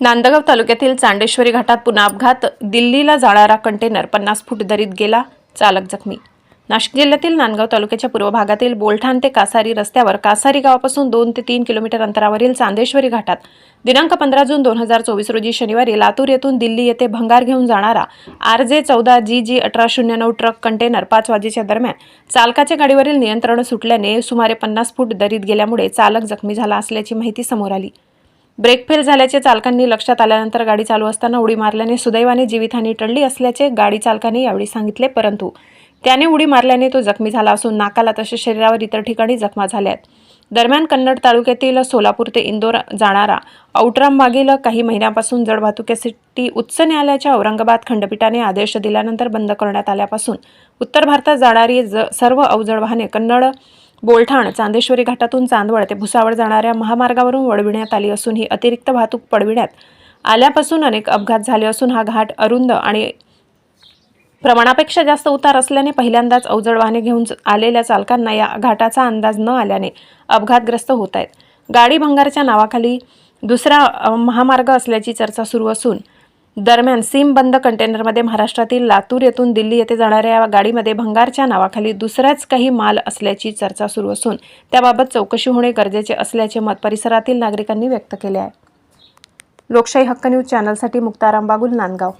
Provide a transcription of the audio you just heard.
नांदगाव तालुक्यातील चांडेश्वरी घाटात पुन्हा अपघात. दिल्लीला जाणारा कंटेनर पन्नास फूट दरीत गेला. चालक जखमी. नाशिक जिल्ह्यातील नांदगाव तालुक्याच्या पूर्व भागातील बोलठाण ते कासारी रस्त्यावर कासारी गावापासून दोन ते तीन किलोमीटर अंतरावरील चांदेश्वरी घाटात दिनांक पंधरा जून दोन हजार चोवीस रोजी शनिवारी लातूर येथून दिल्ली येथे भंगार घेऊन जाणारा आर जे चौदा जी जी अठरा शून्य नऊ ट्रक कंटेनर पाच वाजेच्या दरम्यान चालकाच्या गाडीवरील नियंत्रण सुटल्याने सुमारे पन्नास फूट दरीत गेल्यामुळे चालक जखमी झाला असल्याची माहिती समोर आली. ब्रेक फेल झाल्याचे चालकांनी लक्षात आल्यानंतर गाडी चालू असताना उडी मारल्याने सुदैवाने जीवितहानी टळली असल्याचे गाडी चालकाने यावेळी सांगितले परंतु त्याने उडी मारल्याने तो जखमी झाला असून नाकाला तसेच शरीरावर इतर ठिकाणी जखमा झाल्या आहेत दरम्यान कन्नड तालुक्यातील सोलापूर ते इंदोर जाणारा औटराम मागील काही महिन्यापासून जड वाहतुकीसाठी उच्च न्यायालयाच्या औरंगाबाद खंडपीठाने आदेश दिल्यानंतर बंद करण्यात आल्यापासून उत्तर भारतात जाणारी ज सर्व अवजड वाहने कन्नड बोलठाण चांदेश्वरी घाटातून चांदवड ते भुसावळ जाणाऱ्या महामार्गावरून वळविण्यात आली असून ही अतिरिक्त वाहतूक पडविण्यात आल्यापासून अनेक अपघात झाले असून हा घाट अरुंद आणि प्रमाणापेक्षा जास्त उतार असल्याने पहिल्यांदाच अवजड वाहने घेऊन आलेल्या चालकांना या घाटाचा अंदाज न आल्याने अपघातग्रस्त होत आहेत. गाडी भंगारच्या नावाखाली दुसरा महामार्ग असल्याची चर्चा सुरू असून दरम्यान सीम बंद कंटेनरमध्ये महाराष्ट्रातील लातूर येथून दिल्ली येथे जाणाऱ्या या गाडीमध्ये भंगारच्या नावाखाली दुसराच काही माल असल्याची चर्चा सुरू असून त्याबाबत चौकशी होणे गरजेचे असल्याचे मत परिसरातील नागरिकांनी व्यक्त केले आहे. लोकशाही हक्क न्यूज चॅनलसाठी मुक्ताराम बागुल नांदगाव.